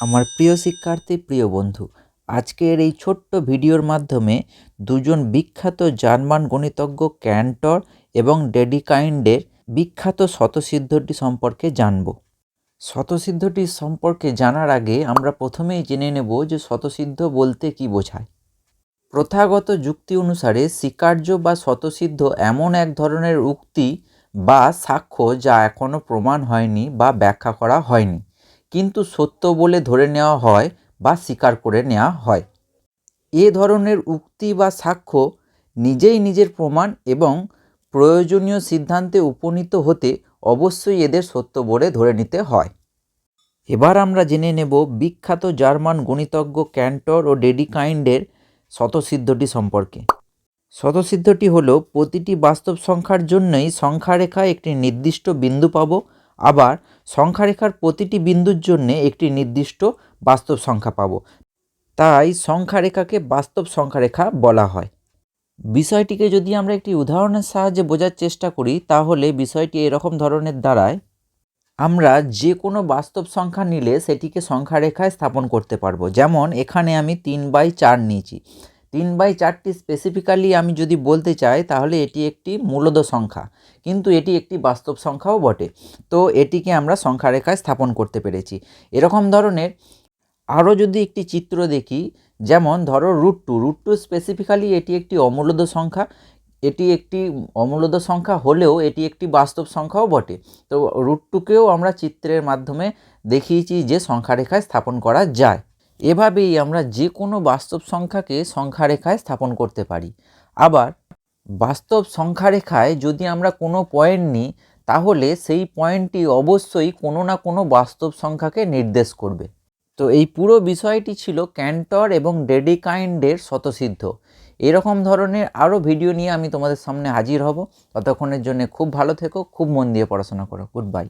আমার প্রিয় শিক্ষার্থী, প্রিয় বন্ধু, আজকের এই ছোট্ট ভিডিওর মাধ্যমে দুজন বিখ্যাত জার্মান গণিতজ্ঞ ক্যান্টর এবং ডেডিকাইন্ডের বিখ্যাত শতসিদ্ধটি সম্পর্কে জানব। শতসিদ্ধটি সম্পর্কে জানার আগে আমরা প্রথমেই জেনে নেব যে শতসিদ্ধ বলতে কি বোঝায়। প্রথাগত যুক্তি অনুসারে স্বীকার্য বা স্বতসিদ্ধ এমন এক ধরনের উক্তি বা সাক্ষ্য যা এখনও প্রমাণ হয়নি বা ব্যাখ্যা করা হয়নি। কিন্তু সত্য বলে ধরে নেওয়া হয় বা স্বীকার করে নেওয়া হয়। এ ধরনের উক্তি বা সাক্ষ্য নিজেই নিজের প্রমাণ এবং প্রয়োজনীয় সিদ্ধান্তে উপনীত হতে অবশ্যই এদের সত্য বলে ধরে নিতে হয়। এবার আমরা জেনে নেব বিখ্যাত জার্মান গণিতজ্ঞ ক্যান্টর ও ডেডিকাইন্ডের শতসিদ্ধটি সম্পর্কে। শতসিদ্ধটি হলো প্রতিটি বাস্তব সংখ্যার জন্যই সংখ্যারেখায় একটি নির্দিষ্ট বিন্দু পাবো আবার সংখ্যারেখার প্রতিটি বিন্দুর জন্যে একটি নির্দিষ্ট বাস্তব সংখ্যা পাবো। তাই সংখ্যারেখাকে বাস্তব সংখ্যারেখা বলা হয়। বিষয়টিকে যদি আমরা একটি উদাহরণের সাহায্যে বোঝার চেষ্টা করি, তাহলে বিষয়টি এরকম ধরনের দাঁড়ায়, আমরা যে কোনো বাস্তব সংখ্যা নিলে সেটিকে সংখ্যারেখায় স্থাপন করতে পারব। যেমন এখানে আমি তিন বাই চার নিয়েছি। তিন বাই চারটি স্পেসিফিক্যালি আমি যদি বলতে চাই, তাহলে এটি একটি মূলদ সংখ্যা। কিন্তু এটি একটি বাস্তব সংখ্যাও বটে। তো এটিকে আমরা সংখ্যারেখায় স্থাপন করতে পেরেছি। এরকম ধরনের আরও যদি একটি চিত্র দেখি, যেমন ধরো root two root two specifically এটি একটি অমূলদ সংখ্যা। এটি একটি অমূলদ সংখ্যা হলেও এটি একটি বাস্তব সংখ্যাও বটে। তো রুট টুকেও আমরা চিত্রের মাধ্যমে দেখিয়েছি যে সংখ্যারেখায় স্থাপন করা যায়। এভাবেই আমরা যে কোনো বাস্তব সংখ্যাকে সংখ্যারেখায় স্থাপন করতে পারি। আবার বাস্তব সংখ্যারেখায় যদি আমরা কোনো পয়েন্ট নিই, তাহলে সেই পয়েন্টটি অবশ্যই কোনো না কোনো বাস্তব সংখ্যাকে নির্দেশ করবে। তো এই পুরো বিষয়টি ছিল ক্যান্টর এবং ডেডিকাইন্ডের শতসিদ্ধ এরকম ধরনের আরও ভিডিও নিয়ে আমি তোমাদের সামনে হাজির হব। ততক্ষণের জন্য খুব ভালো থেকো, খুব মন দিয়ে পড়াশোনা করো। Good bye.